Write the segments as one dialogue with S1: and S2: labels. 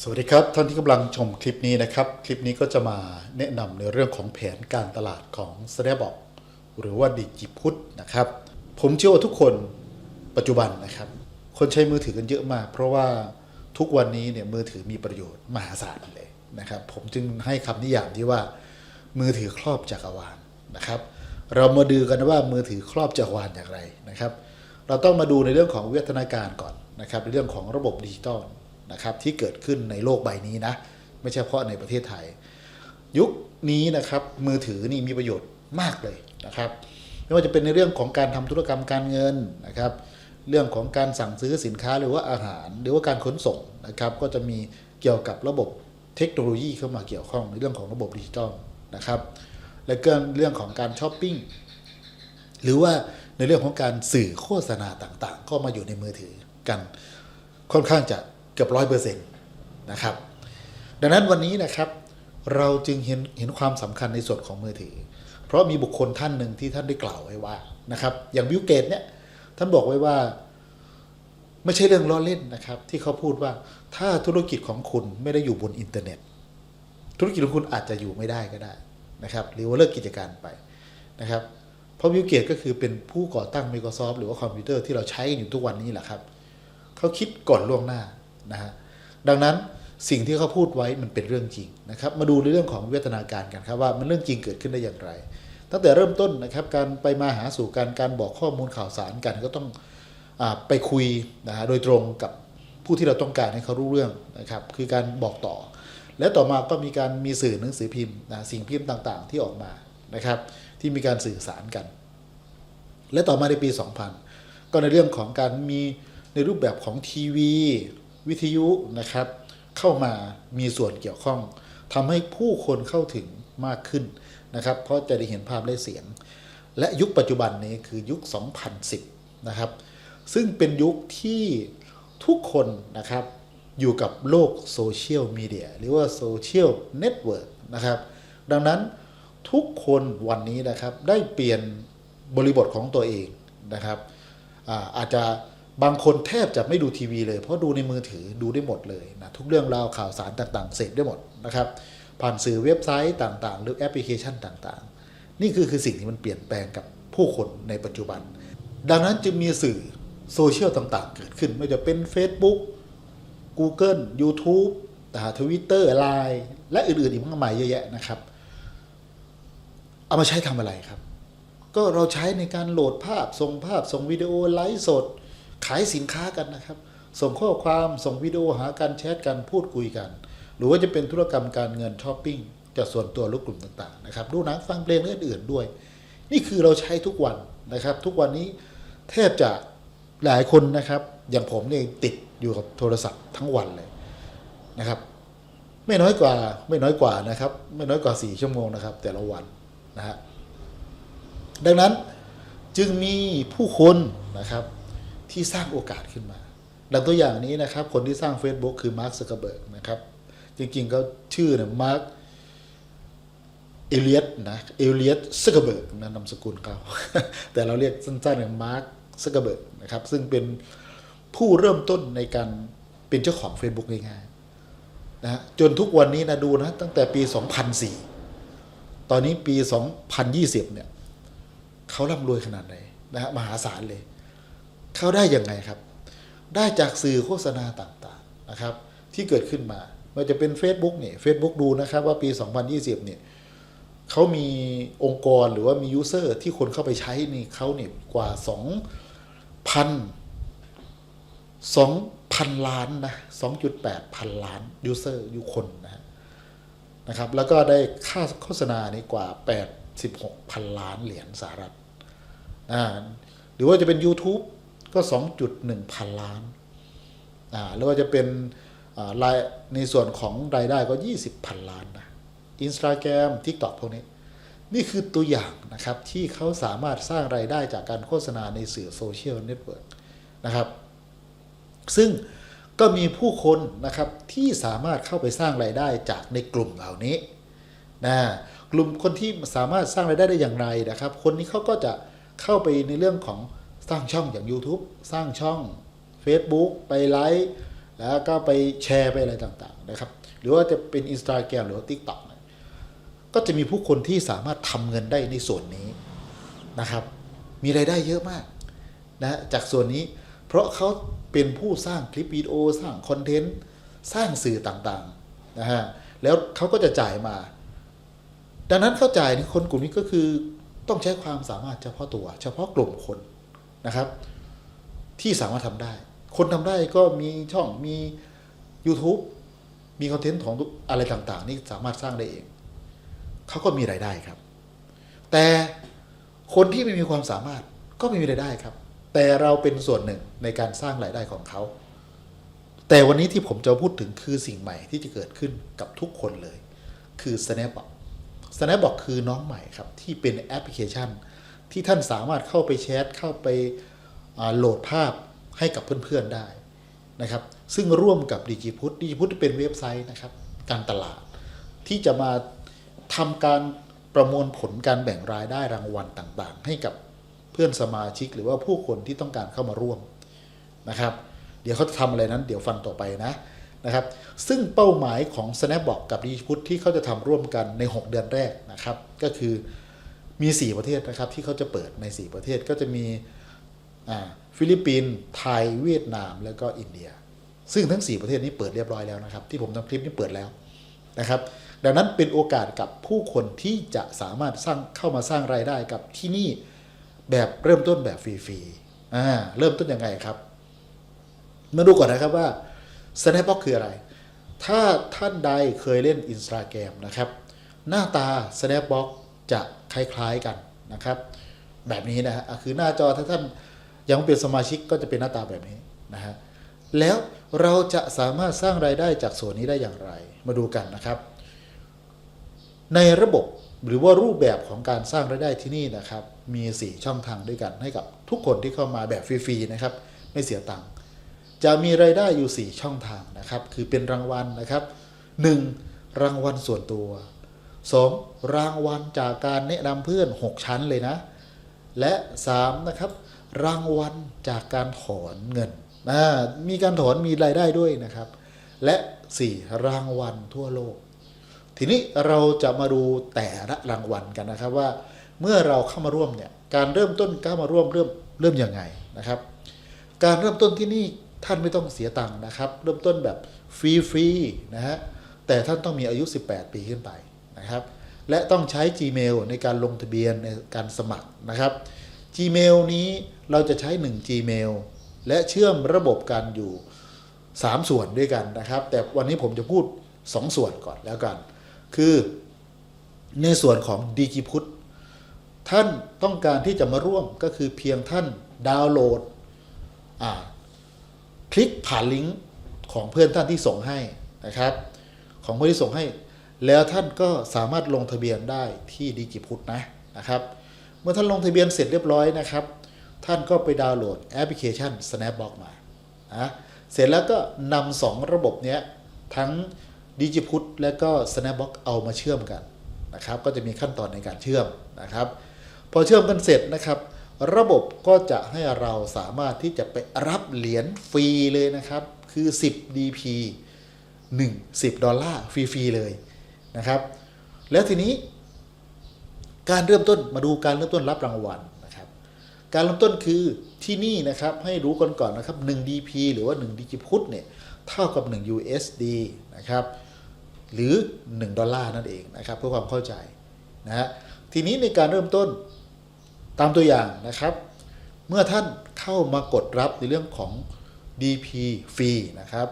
S1: สวัสดีครับ ท่านที่กำลังชมคลิปนี้นะครับ คลิปนี้ก็จะมาแนะนำในเรื่องของแผนการตลาดของ s n a p b o x หรือว่าดิจิพุทนะครับ ผมเชื่อว่าทุกคนปัจจุบันนะครับ คนใช้มือถือกันเยอะมาก เพราะว่าทุกวันนี้เนี่ยมือถือมีประโยชน์มหาศาลเลยนะครับ ผมจึงให้คำนิยามที่ว่า มือถือครอบจักรวาลนะครับ เรามาดูกันว่ามือถือครอบจักรวาลอย่างไรนะครับ เราต้องมาดูในเรื่องของวิวัฒนาการก่อนนะครับในเรื่องของระบบดิจิตอล นะครับที่เกิดขึ้นในโลกใบนี้นะไม่ใช่เฉพาะในประเทศไทย ยุคนี้นะครับมือถือนี่มีประโยชน์มากเลยนะครับ ไม่ว่าจะเป็นในเรื่องของการทำธุรกรรมการเงินนะครับ เรื่องของการสั่งซื้อสินค้าหรือว่าอาหาร หรือว่าการขนส่งนะครับ ก็จะมีเกี่ยวกับระบบเทคโนโลยีเข้ามาเกี่ยวข้องในเรื่องของระบบดิจิตอลนะครับ และก็เรื่องของการช้อปปิ้งหรือว่าในเรื่องของการสื่อโฆษณาต่างๆ ก็มาอยู่ในมือถือกันค่อนข้างจะ เกือบร้อยเปอร์เซ็นต์นะครับ ดังนั้นวันนี้นะครับเราจึงเห็นเห็นความสำคัญในส่วนของมือถือ เพราะมีบุคคลท่านหนึ่งที่ท่านได้กล่าวไว้ว่านะครับอย่างบิลเกตเนี่ยท่านบอกไว้ว่า ไม่ใช่เรื่องล้อเล่นนะครับ ที่เขาพูดว่าถ้าธุรกิจของคุณไม่ได้อยู่บนอินเทอร์เน็ต ธุรกิจของคุณอาจจะอยู่ไม่ได้ก็ได้นะครับ หรือว่าเลิกกิจการไปนะครับ เพราะบิลเกตก็คือเป็นผู้ก่อตั้ง Microsoft หรือว่าคอมพิวเตอร์ที่เราใช้กันอยู่ทุกวันนี้แหละครับเขาคิดก่อนล่วงหน้า นะฮะดังนั้นสิ่งที่เขาพูดไว้มันเป็นเรื่องจริงนะครับ มาดูในเรื่องของวิวัฒนาการกันครับว่ามันเรื่องจริงเกิดขึ้นได้อย่างไร ตั้งแต่เริ่มต้นนะครับการไปมาหาสู่การการบอกข้อมูลข่าวสารกันก็ต้องอไปคุยนะฮะโดยตรงกับผู้ที่เราต้องการให้เขารู้เรื่องนะครับคือการบอกต่อ และต่อมาก็มีการมีสื่อหนังสือพิมพ์นะสิ่งพิมพ์ต่างๆ ที่ออกมานะครับ ที่มีการสื่อสารกัน และต่อมาในปี 2000 ก็ในเรื่องของการมีในรูปแบบของทีวี วิทยุนะครับ เข้ามามีส่วนเกี่ยวข้องทำให้ผู้คนเข้าถึงมากขึ้นนะครับ เพราะจะได้เห็นภาพและเสียง และยุคปัจจุบันนี้คือยุค 2010 นะครับ ซึ่งเป็นยุคที่ทุกคนนะครับอยู่กับโลกโซเชียลมีเดียหรือว่าโซเชียลเน็ตเวิร์กนะครับ ดังนั้นทุกคนวันนี้นะครับได้เปลี่ยนบริบทของตัวเองนะครับอาอาจจะ บางคนแทบจะไม่ดูทีวีเลย เพราะดูในมือถือดูได้หมดเลยนะทุกเรื่องราวข่าวสารต่างๆ เสร็จได้หมดนะครับ ผ่านสื่อเว็บไซต์ต่างๆ หรือแอปพลิเคชันต่างๆ นี่คือคือสิ่งที่มันเปลี่ยนแปลงกับผู้คนในปัจจุบัน ดังนั้นจึงมีสื่อโซเชียลต่างๆ เกิดขึ้นไม่ว่าจะเป็น Facebook Google YouTube ทวิตเตอร์ไลน์และอื่นๆอีกมากมายเยอะแยะนะครับ เอามาใช้ทำอะไรครับ ก็เราใช้ในการโหลดภาพส่งภาพส่งวิดีโอไลฟ์สด ขายสินค้ากันนะครับ ส่งข้อความส่งวิดีโอหากันแชทกันพูดคุยกัน หรือว่าจะเป็นธุรกรรมการเงินช้อปปิ้งจากส่วนตัวลูกกลุ่มต่างๆนะครับดูหนังฟังเพลงอื่นๆด้วย นี่คือเราใช้ทุกวันนะครับ ทุกวันนี้แทบจะหลายคนนะครับ อย่างผมเนี่ยติดอยู่กับโทรศัพท์ทั้งวันเลยนะครับ ไม่น้อยกว่าไม่น้อยกว่านะครับ ไม่น้อยกว่าสี่ชั่วโมงนะครับ แต่ละวันนะฮะดังนั้นจึงมีผู้คนนะครับ ที่สร้างโอกาสขึ้นมา ดังตัวอย่างนี้นะครับ คนที่สร้าง Facebook คือมาร์คซักเกอร์เบิร์กนะครับ จริงๆก็ชื่อเนี่ยมาร์คเอเลียตนะเอเลียตซักเกอร์เบิร์กนะนามสกุลเขาแต่เราเรียกสั้นๆเนี่ยมาร์คซักเกอร์เบิร์กนะครับ ซึ่งเป็นผู้เริ่มต้นในการเป็นเจ้าของ Facebook ง่ายๆนะฮะจนทุกวันนี้นะดูนะตั้งแต่ปี 2004 ตอนนี้ปี 2020 เนี่ยเขาร่ำรวยขนาดไหนนะฮะมหาศาลเลย เขาได้ยังไงครับ ได้จากสื่อโฆษณาต่างๆนะครับที่เกิดขึ้นมาไมันจะเป็น Facebook เนี่ย Facebook ดูนะครับว่าปี 2020 เนี่ยเขามีองค์กรหรือว่ามียูเซอร์ที่คนเข้าไปใช้นี่เขาเนี่ยกว่า 2,000 2,000 ล้านนะ 2.8 พันล้านยูเซอร์ยูคนนะนะครับ แล้วก็ได้ค่าโฆษณานี่กว่า 86 พันล้านเหรียญสหรัฐอ่าหรือว่าจะเป็น YouTube ก็ 2.1 พันล้านอ่าหรือว่าจะเป็นรายในส่วนของรายได้ก็ 20พันล้านนะ Instagram TikTok พวกนี้ นี่คือตัวอย่างนะครับ ที่เขาสามารถสร้างรายได้จากการโฆษณาในสื่อโซเชียลเน็ตเวิร์กนะครับ ซึ่งก็มีผู้คนนะครับที่สามารถเข้าไปสร้างรายได้จากในกลุ่มเหล่านี้นะกลุ่มคนที่สามารถสร้างรายได้ได้อย่างไรนะครับ คนนี้เขาก็จะเข้าไปในเรื่องของ ร้างช่องอย่าง YouTube สร้างช่อง Facebook ไปไลฟ์แล้วก็ไปแชร์ไปอะไรต่างๆนะครับ หรือว่าจะเป็น Instagram หรือว่า TikTok ก็จะมีผู้คนที่สามารถทำเงินได้ในส่วนนี้นะครับ มีรายได้เยอะมากนะจากส่วนนี้ เพราะเขาเป็นผู้สร้างคลิปวิดีโอสร้างคอนเทนต์สร้างสื่อต่างๆนะฮะแล้วเขาก็จะจ่ายมา ดังนั้นเข้าใจในคนกลุ่มนี้ก็คือต้องใช้ความสามารถเฉพาะตัว เฉพาะกลุ่มคน นะครับ ที่สามารถทำได้ คนทำได้ก็มีช่องมี YouTube มีคอนเทนต์ของอะไรต่าง ๆ นี่สามารถสร้างได้เองเขาก็มีรายได้ครับ แต่คนที่ไม่มีความสามารถก็ไม่มีรายได้ครับ แต่เราเป็นส่วนหนึ่งในการสร้างรายได้ของเขา แต่วันนี้ที่ผมจะพูดถึงคือสิ่งใหม่ที่จะเกิดขึ้นกับทุกคนเลย คือ Snapbox Snapbox คือน้องใหม่ครับ ที่เป็นแอปพลิเคชัน ที่ท่านสามารถเข้าไปแชทเข้าไปโหลดภาพให้กับเพื่อนๆได้นะครับซึ่งร่วมกับดิจิพุทดิจิพุทเป็นเว็บไซต์นะครับการตลาด ที่จะมาทำการประมวลผลการแบ่งรายได้รางวัลต่างๆ ให้กับเพื่อนสมาชิกหรือว่าผู้คนที่ต้องการเข้ามาร่วมนะครับ เดี๋ยวเขาจะทำอะไรนั้น เดี๋ยวฟังต่อไปนะนะครับ ซึ่งเป้าหมายของ Snapbox กับ d i g i p u t ที่เขาจะทำร่วมกันใน 6 เดือนแรกนะครับ ก็คือ มี 4 ประเทศนะครับที่เขาจะเปิดใน 4 ประเทศก็จะมีฟิลิปปินส์ไทยเวียดนาม แล้วก็อินเดีย ซึ่งทั้ง 4 ประเทศนี้เปิดเรียบร้อยแล้วนะครับ ที่ผมทำคลิปนี้เปิดแล้วนะครับ ดังนั้นเป็นโอกาสกับผู้คนที่จะสามารถสร้างเข้ามาสร้างรายได้กับที่นี่แบบเริ่มต้นแบบฟรีๆอ่าเริ่มต้นยังไงครับ มาดูก่อนนะครับว่า Snapbox คืออะไร ถ้าท่านใดเคยเล่น Instagram นะครับ หน้าตา Snapbox จะคล้ายๆกันนะครับ แบบนี้นะฮะคือหน้าจอถ้าท่านยังเป็นสมาชิกก็จะเป็นหน้าตาแบบนี้นะฮะแล้วเราจะสามารถสร้างรายได้จากส่วนนี้ได้อย่างไร มาดูกันนะครับ ในระบบหรือว่ารูปแบบของการสร้างรายได้ที่นี่นะครับ มี 4 ช่องทางด้วยกันให้กับทุกคนที่เข้ามาแบบฟรีๆนะครับ ไม่เสียตังค์จะมีรายได้อยู่ 4 ช่องทางนะครับ คือเป็นรางวัลนะครับ 1. รางวัลส่วนตัว 2. รางวัลจากการแนะนำเพื่อน 6 ชั้นเลยนะ และ 3. นะครับรางวัลจากการถอนเงินมีการถอนมีรายได้ด้วยนะครับ และ 4. รางวัลทั่วโลก ทีนี้เราจะมาดูแต่ละรางวัลกันนะครับว่า เมื่อเราเข้ามาร่วมเนี่ยการเริ่มต้นเข้ามาร่วมเริ่มเริ่มยังไงนะครับ การเริ่มต้นที่นี่ท่านไม่ต้องเสียตังค์นะครับ เริ่มต้นแบบฟรีๆนะฮะแต่ท่านต้องมีอายุ 18 ปีขึ้นไป นะครับและต้องใช้ Gmail ในการลงทะเบียนในการสมัครนะครับ Gmail นี้เราจะใช้ 1 Gmail และเชื่อมระบบกันอยู่ 3 ส่วนด้วยกันนะครับ แต่วันนี้ผมจะพูด 2 ส่วนก่อนแล้วกัน คือในส่วนของ d i g i p u t ท่านต้องการที่จะมาร่วมก็คือเพียงท่านดาวน์โหลดคลิกผ่านลิงก์ของเพื่อนท่านที่ส่งให้นะครับ ของเพื่อนที่ส่งให้ แล้วท่านก็สามารถลงทะเบียนได้ที่ดิจิพุทนะนะครับ เมื่อท่านลงทะเบียนเสร็จเรียบร้อยนะครับ ท่านก็ไปดาวน์โหลดแอปพลิเคชัน Snapbox มานะเสร็จแล้วก็นำสองระบบเนี้ยทั้งดิจิพุทและก็ Snapbox เอามาเชื่อมกันนะครับ ก็จะมีขั้นตอนในการเชื่อมนะครับ พอเชื่อมกันเสร็จนะครับ ระบบก็จะให้เราสามารถที่จะไปรับเหรียญฟรีเลยนะครับ คือ 10 DP 1 10 ดอลลาร์ฟรีๆเลย นะครับ แล้วทีนี้การเริ่มต้นมาดูการเริ่มต้นรับรางวัลนะครับ การเริ่มต้นคือที่นี่นะครับให้รู้กันก่อนนะครับ 1 DP หรือว่า 1 ดิจิพุทเนี่ยเท่ากับ 1 USD นะครับหรือ 1 ดอลลาร์นั่นเองนะครับเพื่อความเข้าใจนะฮะทีนี้ในการเริ่มต้นตามตัวอย่างนะครับ เมื่อท่านเข้ามากดรับในเรื่องของ DP ฟรีนะครับ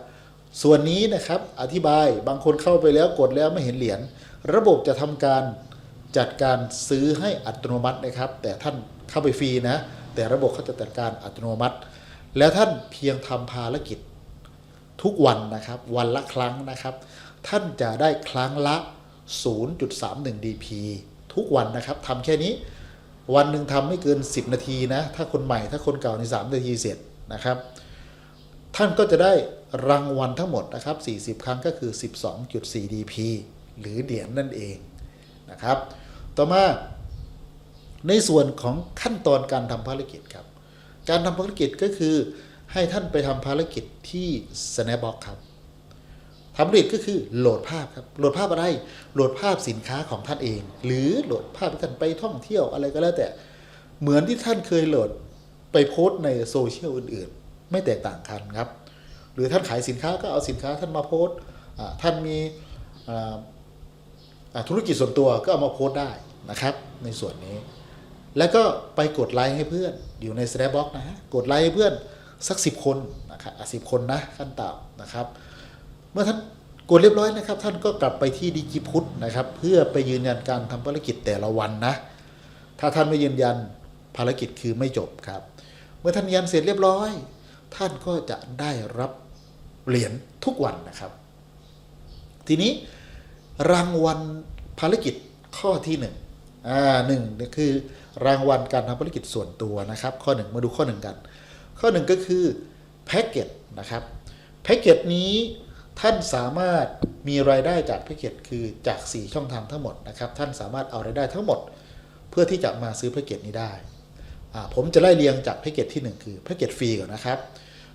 S1: ส่วนนี้นะครับอธิบายบางคนเข้าไปแล้วกดแล้วไม่เห็นเหรียญระบบจะทำการจัดการซื้อให้อัตโนมัตินะครับ แต่ท่านเข้าไปฟรีนะ แต่ระบบเขาจะจัดการอัตโนมัติ แล้วท่านเพียงทำภารกิจทุกวันนะครับ วันละครั้งนะครับ ท่านจะได้ครั้งละ 0.31 dp ทุกวันนะครับทำแค่นี้ วันหนึ่งทำไม่เกิน 10 นาทีนะ ถ้าคนใหม่ถ้าคนเก่าใน 3 นาทีเสร็จนะครับ ท่านก็จะได้ รางวัลทั้งหมดนะครับ 40 ครั้งก็คือ 12.4 dp หรือเหรียญนั่นเองนะครับ ต่อมาในส่วนของขั้นตอนการทำภารกิจครับ การทำภารกิจก็คือให้ท่านไปทำภารกิจที่ Snapbox ครับทำผลิตก็คือโหลดภาพครับ โหลดภาพอะไร โหลดภาพสินค้าของท่านเอง หรือโหลดภาพที่ท่านไปท่องเที่ยวอะไรก็แล้วแต่ เหมือนที่ท่านเคยโหลดไปโพสต์ในโซเชียลอื่นๆ ไม่แตกต่างกันครับ หรือท่านขายสินค้าก็เอาสินค้าท่านมาโพสต์ท่านมีธุรกิจส่วนตัวก็เอามาโพสต์ได้นะครับ ในส่วนนี้ แล้วก็ไปกดไลค์ให้เพื่อนอยู่ใน Snapbox นะฮะกดไลค์ให้เพื่อนสักสิบคนนะครับสิบคนนะขั้นต่ำนะครับ เมื่อท่านกดเรียบร้อยนะครับ ท่านก็กลับไปที่ดิจิพุทนะครับ เพื่อไปยืนยันการทำภารกิจแต่ละวันนะ ถ้าท่านไม่ยืนยันภารกิจคือไม่จบครับ เมื่อท่านยืนยันเสร็จเรียบร้อย ท่านก็จะได้รับเหรียญทุกวันนะครับ ทีนี้รางวัลภารกิจข้อที่หนึ่งอ่าหนึ่งคือรางวัลการทำภารกิจส่วนตัวนะครับ ข้อหนึ่งมาดูข้อหนึ่งกัน ข้อหนึ่งก็คือแพ็กเกจนะครับแพ็กเกจนี้ท่านสามารถมีรายได้จากแพ็กเกจคือจาก 4 ช่องทางทั้งหมดนะครับ ท่านสามารถเอารายได้ทั้งหมด เพื่อที่จะมาซื้อแพ็กเกจนี้ได้ ผมจะไล่เรียงจากแพ็กเกจที่หนึ่งคือแพ็กเกจฟรีก่อนนะครับ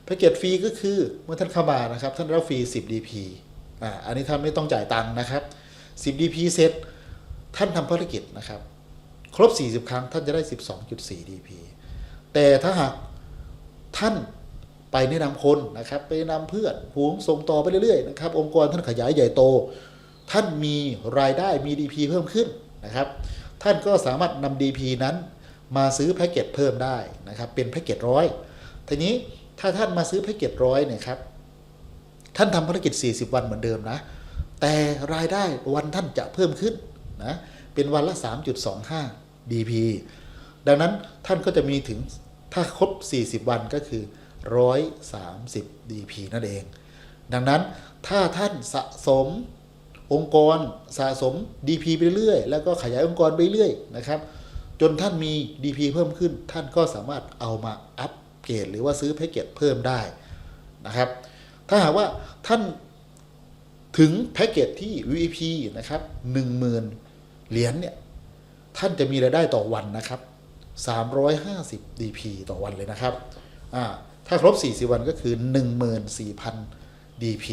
S1: แพ็กเกจฟรีก็คือเมื่อท่านเข้ามานะครับ ท่านรับฟรี 10 DP อ่าอันนี้ท่านไม่ต้องจ่ายตังค์นะครับ 10 DP เสร็จท่านทำภารกิจนะครับ ครบ 40 ครั้งท่านจะได้ 12.4 DP แต่ถ้าหากท่านไปแนะนำคนนะครับ ไปนำเพื่อนผูงส่งต่อไปเรื่อยๆนะครับ องค์กรท่านขยายใหญ่โต ท่านมีรายได้มี DP เพิ่มขึ้นนะครับ ท่านก็สามารถนำ DP นั้น มาซื้อแพ็กเกจเพิ่มได้นะครับ เป็นแพ็กเกจร้อยทีนี้ถ้าท่านมาซื้อแพ็กเกจร้อยเนี่ยครับ ท่านทำภารกิจ 40 วันเหมือนเดิมนะ แต่รายได้วันท่านจะเพิ่มขึ้นนะ เป็นวันละ 3.25 DP ดังนั้นท่านก็จะมีถึงถ้าครบ 40 วันก็คือ 130 DP นั่นเอง ดังนั้นถ้าท่านสะสมองค์กรสะสม DP ไปเรื่อย แล้วก็ขยายองค์กรไปเรื่อยนะครับ จนท่านมี DP เพิ่มขึ้น ท่านก็สามารถเอามาอัปเกรดหรือว่าซื้อแพ็กเกจเพิ่มได้นะครับ ถ้าหากว่าท่านถึงแพ็กเกจที่ VIP นะครับ10,000 เหรียญเนี่ยท่านจะมีรายได้ต่อวันนะครับ 350 DP ต่อวันเลยนะครับ ถ้าครบ 40 วันก็คือ 14,000 DP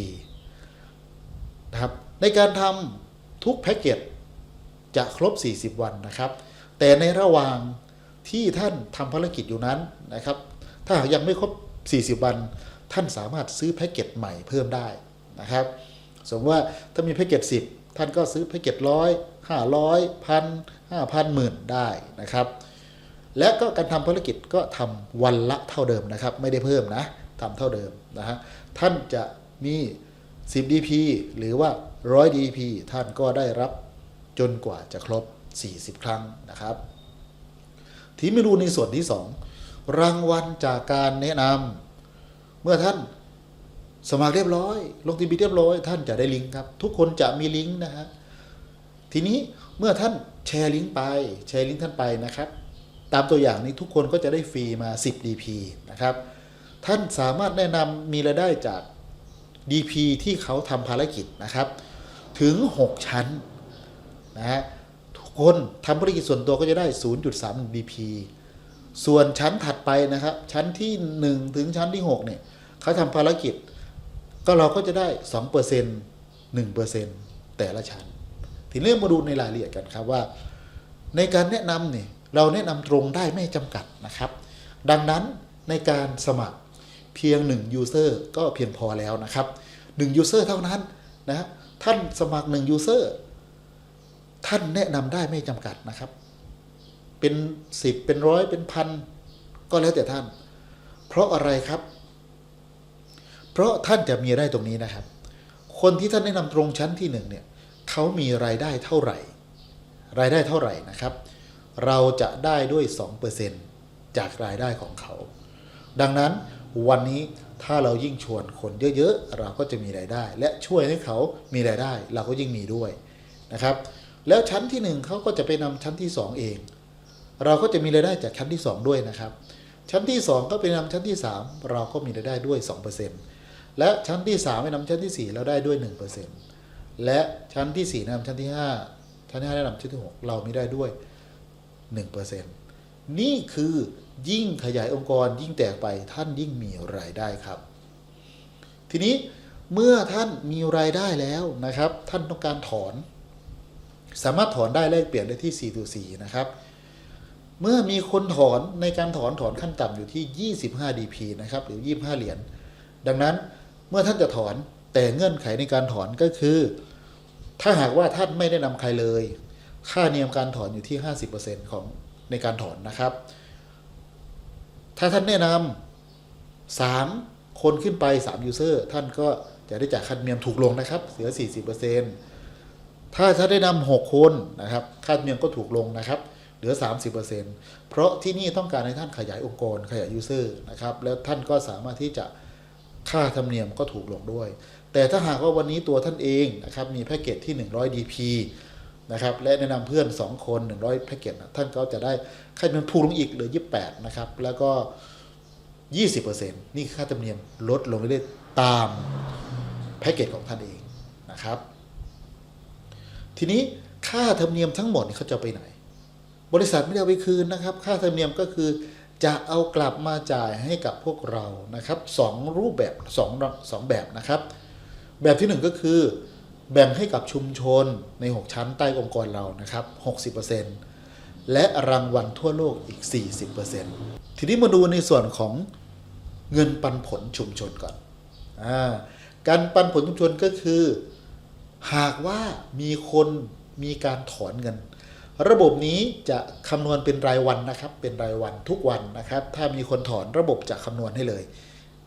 S1: นะครับ ในการทำทุกแพ็กเกจจะครบ 40 วันนะครับ แต่ในระหว่างที่ท่านทำภารกิจอยู่นั้นนะครับ ถ้าหากยังไม่ครบ 40 วัน ท่านสามารถซื้อแพ็กเกจใหม่เพิ่มได้นะครับ สมมติว่าถ้ามีแพ็กเกจ10 ท่านก็ซื้อแพ็กเกจร้อยห้าร้อยพันห้าพันหมื่นได้นะครับ และก็การทำภารกิจก็ทำวันละเท่าเดิมนะครับ ไม่ได้เพิ่มนะทำเท่าเดิมนะฮะท่านจะมี 10 DP หรือว่า 100 DP ท่านก็ได้รับจนกว่าจะครบ 40 ครั้งนะครับ ที่ไม่รู้ในส่วนที่ 2 รางวัลจากการแนะนำเมื่อท่านสมัครเรียบร้อย ลงทะเบียนเรียบร้อย ท่านจะได้ลิงก์ครับ ทุกคนจะมีลิงก์นะฮะทีนี้เมื่อท่านแชร์ลิงก์ไปแชร์ลิงก์ท่านไปนะครับ ตามตัวอย่างนี้ทุกคนก็จะได้ฟรีมา 10 DP นะครับ ท่านสามารถแนะนำมีรายได้จาก DP ที่เขาทำภารกิจนะครับ ถึง 6 ชั้นนะฮะ คนทำภารกิจส่วนตัวก็จะได้ 0.3 DP ส่วนชั้นถัดไปนะครับ ชั้นที่ 1 ถึงชั้นที่ 6 เนี่ยเขาทำภารกิจ ก็เราก็จะได้ 2% 1%แต่ละชั้น ทีนี้มาดูในรายละเอียดกันครับว่า ในการแนะนำเนี่ยเราแนะนำตรงได้ไม่จำกัดนะครับ ดังนั้นในการสมัครเพียง 1 user ก็เพียงพอแล้วนะครับ 1 user เท่านั้นนะท่านสมัคร 1 user ท่านแนะนำได้ไม่จำกัดนะครับ เป็น10เป็นร้อยเป็นพันก็แล้วแต่ท่าน เพราะอะไรครับ เพราะท่านจะมีได้ตรงนี้นะครับ คนที่ท่านแนะนำตรงชั้นที่หนึ่งเนี่ยเขามีรายได้เท่าไหร่ รายได้เท่าไหร่นะครับ เราจะได้ด้วย 2%จากรายได้ของเขา ดังนั้นวันนี้ถ้าเรายิ่งชวนคนเยอะๆ เราก็จะมีรายได้ และช่วยให้เขามีรายได้ เราก็ยิ่งมีด้วยนะครับ แล้วชั้นที่หนึ่งเขาก็จะไปนำชั้นที่สองเอง เราก็จะมีรายได้จากชั้นที่สองด้วยนะครับ ชั้นที่สองก็ไปนำชั้นที่สามเราก็มีรายได้ด้วย 2%และชั้นที่สามไปนำชั้นที่สี่เราได้ด้วย 1%และชั้นที่สี่นำชั้นที่ห้าชั้นที่ห้าแนะนำชั้นที่หกเรามีได้ด้วย 1%นี่คือยิ่งขยายองค์กรยิ่งแตกไปท่านยิ่งมีรายได้ครับ ทีนี้เมื่อท่านมีรายได้แล้วนะครับ ท่านต้องการถอน สามารถถอนได้แลกเปลี่ยนได้ที่4-4นะครับ เมื่อมีคนถอนในการถอนถอนขั้นต่ำอยู่ที่ 25 DP นะครับหรือ 25 เหรียญ ดังนั้นเมื่อท่านจะถอนแต่เงื่อนไขในการถอนก็คือ ถ้าหากว่าท่านไม่ได้นำใครเลย ค่าเนียมการถอนอยู่ที่ 50%ของในการถอนนะครับ ถ้าท่านแนะนำสามคนขึ้นไป3 user ท่านก็จะได้จ่ายค่าเนียมถูกลงนะครับเหลือ40% ถ้าท่าได้นำ6คนนะครับค่าธรรมเนียมก็ถูกลงนะครับ เหลือ 30%เพราะที่นี่ต้องการให้ท่านขยายองค์กรขยาย user นะครับแล้วท่านก็สามารถที่จะค่าธรรมเนียมก็ถูกลงด้วย แต่ถ้าหากว่าวันนี้ตัวท่านเองนะครับมีแพ็กเกจที่ 100 DP นะครับและแนะนำเพื่อน 2 คน 100แพ็กเกจท่านก็จะได้ค่าธรรมเนียมถูกลงอีกเหลือ 28 นะครับ แล้วก็ 20%นี่ค่าธรรมเนียมลดลงเรื่อยๆตามแพ็กเกจของท่านเองนะครับ ทีนี้ค่าธรรมเนียมทั้งหมดนี่เขาจะไปไหน บริษัทไม่ได้เอาไปคืนนะครับ ค่าธรรมเนียมก็คือจะเอากลับมาจ่ายให้กับพวกเรานะครับสองรูปแบบสองสองแบบนะครับ แบบที่หนึ่งก็คือ แบ่งให้กับชุมชนใน 6 ชั้นใต้องค์กรเรานะครับ60%และรางวัลทั่วโลกอีก 40%ทีนี้มาดูในส่วนของเงินปันผลชุมชนก่อนอการปันผลชุมชนก็คือ หากว่ามีคนมีการถอนเงิน ระบบนี้จะคำนวณเป็นรายวันนะครับ เป็นรายวันทุกวันนะครับ ถ้ามีคนถอนระบบจะคำนวณให้เลย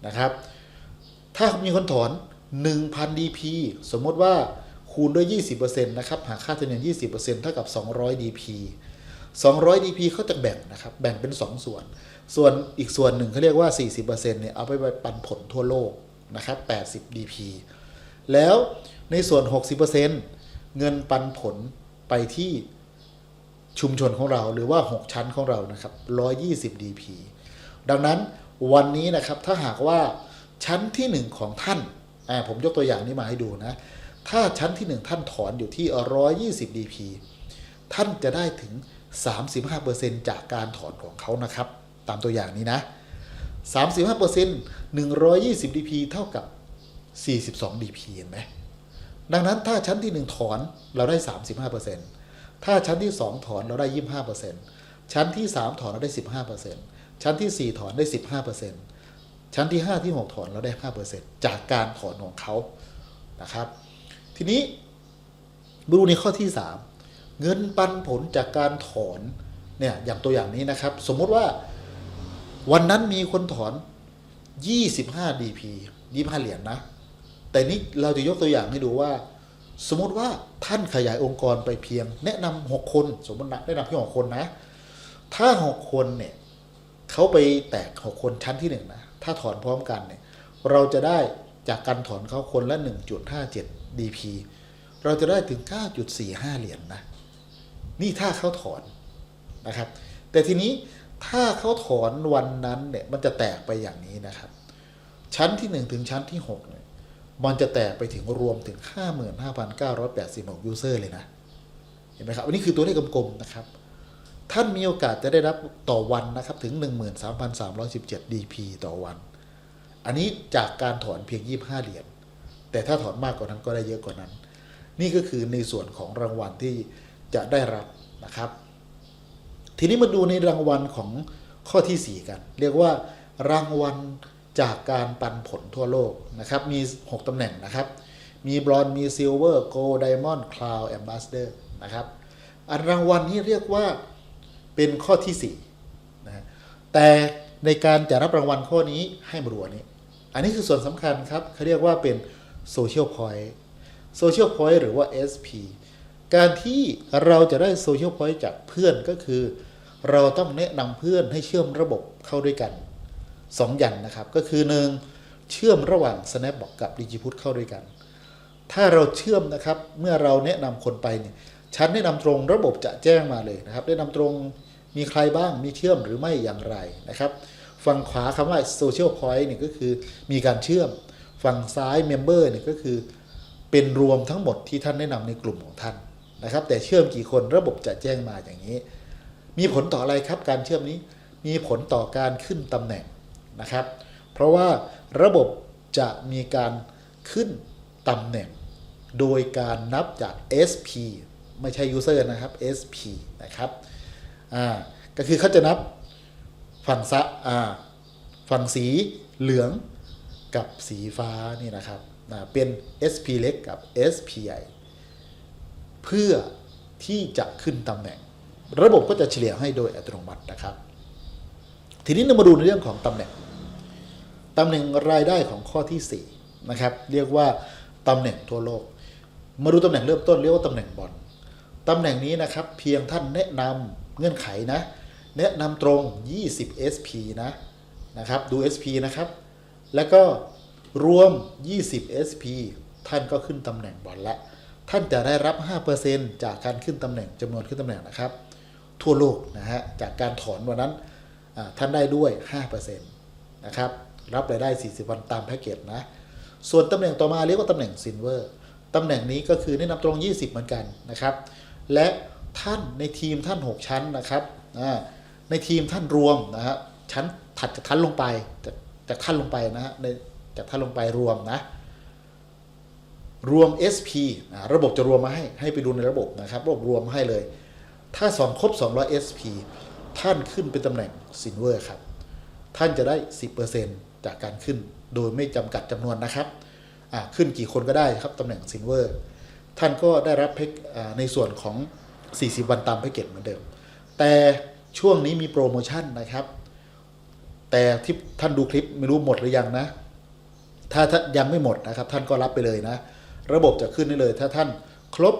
S1: นะครับ ถ้ามีคนถอน 1,000 DP สมมติว่าคูณด้วย 20%นะครับ หากค่าธรรมเนียม20%เท่ากับ 200 DP 200 DP เขาจะแบ่งนะครับ แบ่งเป็น 2 ส่วน ส่วนอีกส่วนหนึ่งเขาเรียกว่า 40%เนี่ย เอาไปไปปันผลทั่วโลกนะครับ 80 DP แล้วในส่วน 60%เงินปันผลไปที่ชุมชนของเราหรือว่า 6 ชั้นของเรานะครับ120 DP ดังนั้นวันนี้นะครับถ้าหากว่าชั้นที่ 1 ของท่านผมยกตัวอย่างนี้มาให้ดูนะ ถ้าชั้นที่ 1 ท่านถอนอยู่ที่ 120 DP ท่านจะได้ถึง 35%จากการถอนของเขานะครับ ตามตัวอย่างนี้นะ 35% 120 DP เท่ากับ 42 DP เห็นไหมดังนั้นถ้าชั้นที่ 1 ถอนเราได้ 35%ถ้าชั้นที่ 2 ถอนเราได้ 25%ชั้นที่ 3 ถอนเราได้ 15%ชั้นที่ 4 ถอนได้ 15%ชั้นที่ 5 ที่ 6 ถอนเราได้ 5%จากการถอนของเขานะครับ ทีนี้ดูในข้อที่ 3 เงินปันผลจากการถอนเนี่ยอย่างตัวอย่างนี้นะครับ สมมติว่าวันนั้นมีคนถอน 25 DP 25 เหรียญนะ แต่นี้เราจะยกตัวอย่างให้ดูว่า สมมติว่าท่านขยายองค์กรไปเพียง แนะนำหกคน สมมตินะแนะนำเพียงหกคนนะ ถ้าหกคนเนี่ยเขาไปแตกหกคนชั้นที่หนึ่งนะถ้าถอนพร้อมกันเนี่ยเราจะได้จากการถอนเขาคนละ 1.57 DP เราจะได้ถึง 9.45 เหรียญนนะนี่ถ้าเขาถอนนะครับ แต่ทีนี้ถ้าเขาถอนวันนั้นเนี่ยมันจะแตกไปอย่างนี้นะครับ ชั้นที่ 1 ถึงชั้นที่6 มันจะแตกไปถึงรวมถึง 55,986 ยูเซอร์เลยนะ เห็นไหมครับอันนี้คือตัวเลขกลมๆนะครับ ท่านมีโอกาสจะได้รับต่อวันนะครับถึง 13,317 DP ต่อวัน อันนี้จากการถอนเพียง 25 เหรียญ แต่ถ้าถอนมากกว่านั้นก็ได้เยอะกว่านั้น นี่ก็คือในส่วนของรางวัลที่จะได้รับนะครับ ทีนี้มาดูในรางวัลของข้อทีสี่4 กัน เรียกว่ารางวัล จากการปันผลทั่วโลกนะครับ มี 6ตำแหน่งนะครับ มีบรอนมีซิลเวอร์โกลด์ไดมอนด์คลาวแอมบาสเดอร์นะครับ อันรางวัลนี้เรียกว่าเป็นข้อที่4นะฮะแต่ในการจะรับรางวัลข้อนี้ให้มาดูอันนี้ อันนี้คือส่วนสำคัญครับเขาเรียกว่าเป็นโซเชียลพอยต์โซเชียลพอยต์หรือว่า SP การที่เราจะได้โซเชียลพอยต์จากเพื่อนก็คือ เราต้องแนะนำเพื่อนให้เชื่อมระบบเข้าด้วยกัน สองอย่างนะครับ ก็คือหนึ่งเชื่อมระหว่าง Snapbox กับ Digiput เข้าด้วยกัน ถ้าเราเชื่อมนะครับเมื่อเราแนะนำคนไปเนี่ยชั้นแนะนำตรงระบบจะแจ้งมาเลยนะครับแนะนำตรงมีใครบ้างมีเชื่อมหรือไม่อย่างไรนะครับ ฝั่งขวาคำว่า Social Point เนี่ยก็คือมีการเชื่อม ฝั่งซ้าย Member เนี่ยก็คือเป็นรวมทั้งหมดที่ท่านแนะนำในกลุ่มของท่านนะครับ แต่เชื่อมกี่คนระบบจะแจ้งมาอย่างนี้ มีผลต่ออะไรครับการเชื่อมนี้ มีผลต่อการขึ้นตำแหน่ง นะครับ เพราะว่าระบบจะมีการขึ้นตำแหน่ง โดยการนับจาก SP ไม่ใช่ user นะครับ SP นะครับอ่าก็คือเขาจะนับฝั่งซะอ่าฝั่งสีเหลืองกับสีฟ้านี่นะครับเป็น SP เล็กกับ SP ใหญ่เพื่อที่จะขึ้นตำแหน่ง ระบบก็จะเฉลี่ยให้โดยอัตโนมัตินะครับ ทีนี้เรามาดูในเรื่องของตำแหน่ง ตำแหน่งรายได้ของข้อที่4นะครับเรียกว่าตำแหน่งทั่วโลก มาดูตำแหน่งเริ่มต้นเรียกว่าตำแหน่งบอลตำแหน่งนี้นะครับเพียงท่านแนะนำเงื่อนไขนะ แนะนำตรง 20 SP นะนะครับดู SP นะครับ แล้วก็รวม 20 SP ท่านก็ขึ้นตำแหน่งบอลละท่านจะได้รับ 5%จากการขึ้นตำแหน่งจำนวนขึ้นตำแหน่งนะครับ ทั่วโลกนะฮะจากการถอนวันนั้นท่านได้ด้วย 5%นะครับ รับรายได้ 40 วันตามแพ็กเกจนะ ส่วนตำแหน่งต่อมาเรียกว่าตำแหน่งซินเวอร์ตำแหน่งนี้ก็คือแนะนำตรง 20 เหมือนกันนะครับ และท่านในทีมท่าน 6 ชั้นนะครับในทีมท่านรวมนะฮะชั้นถัดจากท่านลงไปจากจากท่านลงไปนะฮะในจากท่านลงไปรวมนะรวม SP ระบบจะรวมมาให้ให้ไปดูในระบบนะครับระบบรวมมาให้เลย ถ้าสองครบ 200 SP ท่านขึ้นเป็นตำแหน่งซินเวอร์ครับ ท่านจะได้ 10% จากการขึ้น โดยไม่จำกัดจำนวนนะครับขึ้นกี่คนก็ได้ครับตำแหน่งซินเวอร์ท่านก็ได้รับแพ็กในส่วนของ 40 วันตามแพ็กเกจเหมือนเดิม แต่ช่วงนี้มีโปรโมชั่นนะครับ แต่ที่ท่านดูคลิปไม่รู้หมดหรือยังนะ ถ้าท่านยังไม่หมดนะครับ ท่านก็รับไปเลยนะ ระบบจะขึ้นได้เลย ถ้าท่านครบ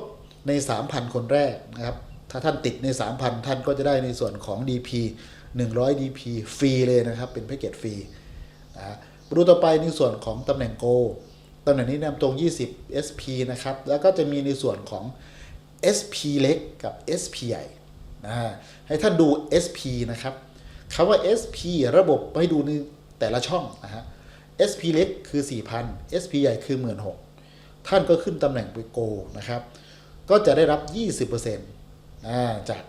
S1: ใน 3,000 คนแรกนะครับ ถ้าท่านติดใน 3,000 ท่านก็จะได้ในส่วนของ DP 100 DP ฟรีเลยนะครับ เป็นแพ็กเกจฟรี นะมาดูต่อไปในส่วนของตำแหน่งโกตำแหน่งนี้นำตรง 20 SP นะครับ แล้วก็จะมีในส่วนของ SP เล็กกับ SP ใหญ่นะให้ท่านดู SP นะครับคำว่า SP ระบบให้ดูในแต่ละช่องนะฮะ SP เล็กคือ 4,000 SP ใหญ่คือ 16,000 ท่านก็ขึ้นตำแหน่งไปโกนะครับ ก็จะได้รับ 20%อ่าจาก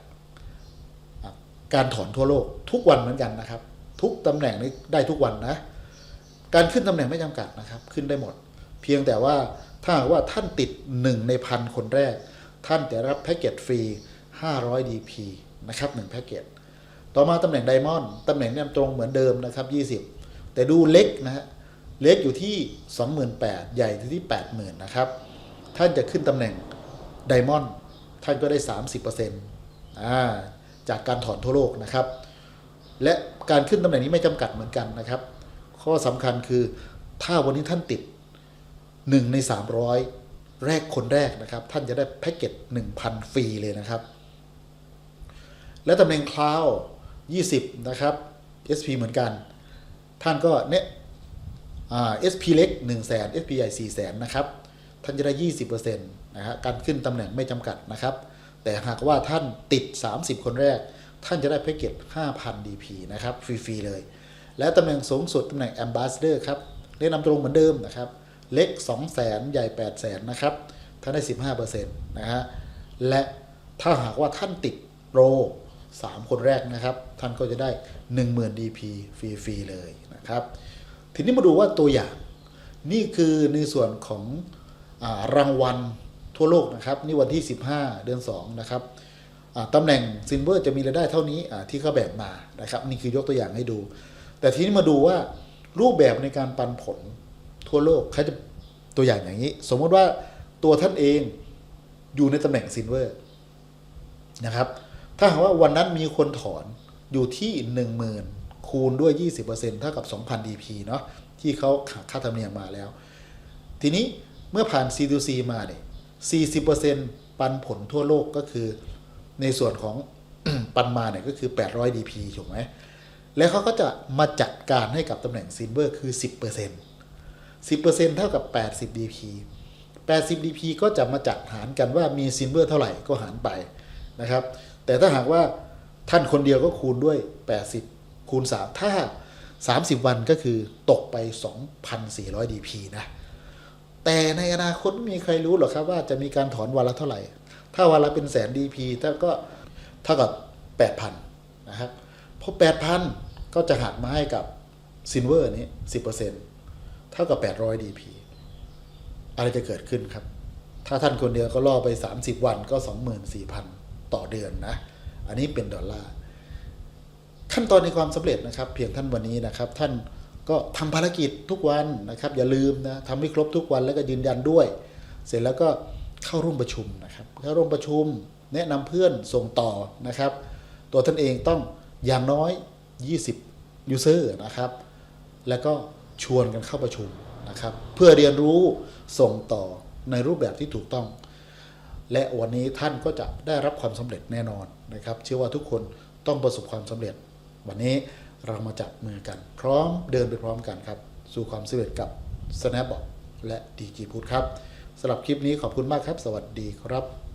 S1: การถอนทั่วโลกทุกวันเหมือนกันนะครับ ทุกตำแหน่งนี้ได้ทุกวันนะ การขึ้นตำแหน่งไม่จำกัดนะครับ ขึ้นได้หมด เพียงแต่ว่าถ้าหากว่าท่านติด 1 ในพันคนแรก ท่านจะรับแพ็กเกจฟรี 500 DP นะครับ1แพ็กเกจต่อมาตำแหน่งไดมอนด์ตำแหน่งเนี่ยตรงเหมือนเดิมนะครับ 20 แต่ดูเล็กนะฮะเล็กอยู่ที่ 28,000 ใหญ่อยู่ที่ 80,000 นะครับ ท่านจะขึ้นตำแหน่งไดมอนด์ท่านก็ได้ 30%อ่าจากการถอนทั่วโลกนะครับ และการขึ้นตำแหน่งนี้ไม่จำกัดเหมือนกันนะครับ ข้อสำคัญคือ ถ้าวันนี้ท่านติด 1 ใน 300 แรกคนแรกนะครับ ท่านจะได้แพ็กเกจ1,000 ฟรีเลยนะครับ และตำแหน่งคลาว20 นะครับ SP เหมือนกัน ท่านก็เนี่ยอ่า SP เล็ก 1 0 0 0 0แสน SP ใหญ่4 0 0แสนนะครับ ท่านจะได้ 20%นะฮะการขึ้นตำแหน่งไม่จำกัดนะครับ แต่หากว่าท่านติด 30 คนแรก ท่านจะได้แพ็กเกจ5,000 DP นะครับ ฟรี ๆ เลย และตำแหน่งสูงสุดตำแหน่ง Ambassador ครับแนะนำตรงเหมือนเดิมนะครับ เล็ก 2 0 0 0 0 0ใหญ่ 8 0 0 0 0นนะครับท่านได้ 15%นะฮะและถ้าหากว่าท่านติดโปร 3 คนแรกนะครับ ท่านก็จะได้ 10,000 DP ฟรีๆเลยนะครับ ทีนี้มาดูว่าตัวอย่างนี่คือในส่วนของอารางวัลทั่วโลกนะครับ นี่วันที่ 15 เดือน 2 นะครับตำแหน่งซินเวอร์จะมีรายได้เท่านี้ที่เขาแบ่งมานะครับ นี่คือยกตัวอย่างให้ดู แต่ทีนี้มาดูว่ารูปแบบในการปันผลทั่วโลกเขาจะตัวอย่างอย่างนี้ สมมติว่าตัวท่านเองอยู่ในตำแหน่งซินเวอร์นะครับ ถ้าหากว่าวันนั้นมีคนถอนอยู่ที่ 10,000 คูณด้วย 20%เท่ากับ 2,000 DP เนาะที่เขาหักค่าธรรมเนียมมาแล้ว ทีนี้เมื่อผ่าน C2C มาเนี่ย40%ปันผลทั่วโลกก็คือในส่วนของปันมาเนี่ยก็คือ 800 DP ถูกไหม แล้วเขาก็จะมาจัดการให้กับตำแหน่งซินเวอร์คือ 10% 10%เท่ากับ 80 DP 80 DP ก็จะมาจัดหารกันว่ามีซินเวอร์เท่าไหร่ก็หารไปนะครับ แต่ถ้าหากว่าท่านคนเดียวก็คูณด้วย 80 คูณ 3 ถ้า 30 วันก็คือตกไป 2,400 DP นะ แต่ในอนาคตไม่มีใครรู้หรอกครับว่าจะมีการถอนวันละเท่าไหร่ ถ้าวันละเป็นแสน DP ถ้าก็เท่ากับ 8,000 นะครับเพราะ8,000 ก็จะหักมาให้กับซินเวอร์นี้10%เซนต์เท่ากับ800 DP อยดีพีอะไรจะเกิดขึ้นครับ ถ้าท่านคนเดียวก็ล่อไป30วันก็24,000ต่อเดือนนะ อันนี้เป็นดอลลาร์ ขั้นตอนในความสำเร็จนะครับ เพียงท่านวันนี้นะครับ ท่านก็ทำภารกิจทุกวันนะครับ อย่าลืมนะทำให้ครบทุกวันแล้วก็ยืนยันด้วย เสร็จแล้วก็เข้าร่วมประชุมนะครับเข้าร่วมประชุม แนะนำเพื่อนส่งต่อนะครับ ตัวท่านเองต้องอย่างน้อย 20ยูเซอร์นะครับ แล้วก็ชวนกันเข้าประชุมนะครับ เพื่อเรียนรู้ส่งต่อในรูปแบบที่ถูกต้อง และวันนี้ท่านก็จะได้รับความสำเร็จแน่นอนนะครับ เชื่อว่าทุกคนต้องประสบความสำเร็จ วันนี้เรามาจับมือกัน พร้อมเดินไปพร้อมกันครับ สู่ความสำเร็จกับ Snapbox และ DG p u t ครับสำหรับคลิปนี้ขอบคุณมากครับ สวัสดีครับ